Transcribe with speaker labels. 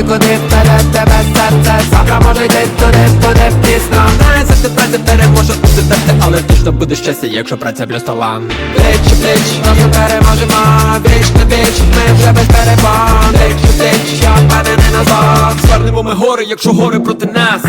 Speaker 1: Туди, куди вперед тебе серце Завтра може йти туди, туди пізно
Speaker 2: Знає, завжди праця переможе бути терти Але точно буде щастя, якщо праця плюс талант
Speaker 1: Плеч у плеч, разом переможемо Віч на віч, ми вже без перебон Плеч у плеч, я впевнений назад
Speaker 2: Звернемо ми гори, якщо гори проти нас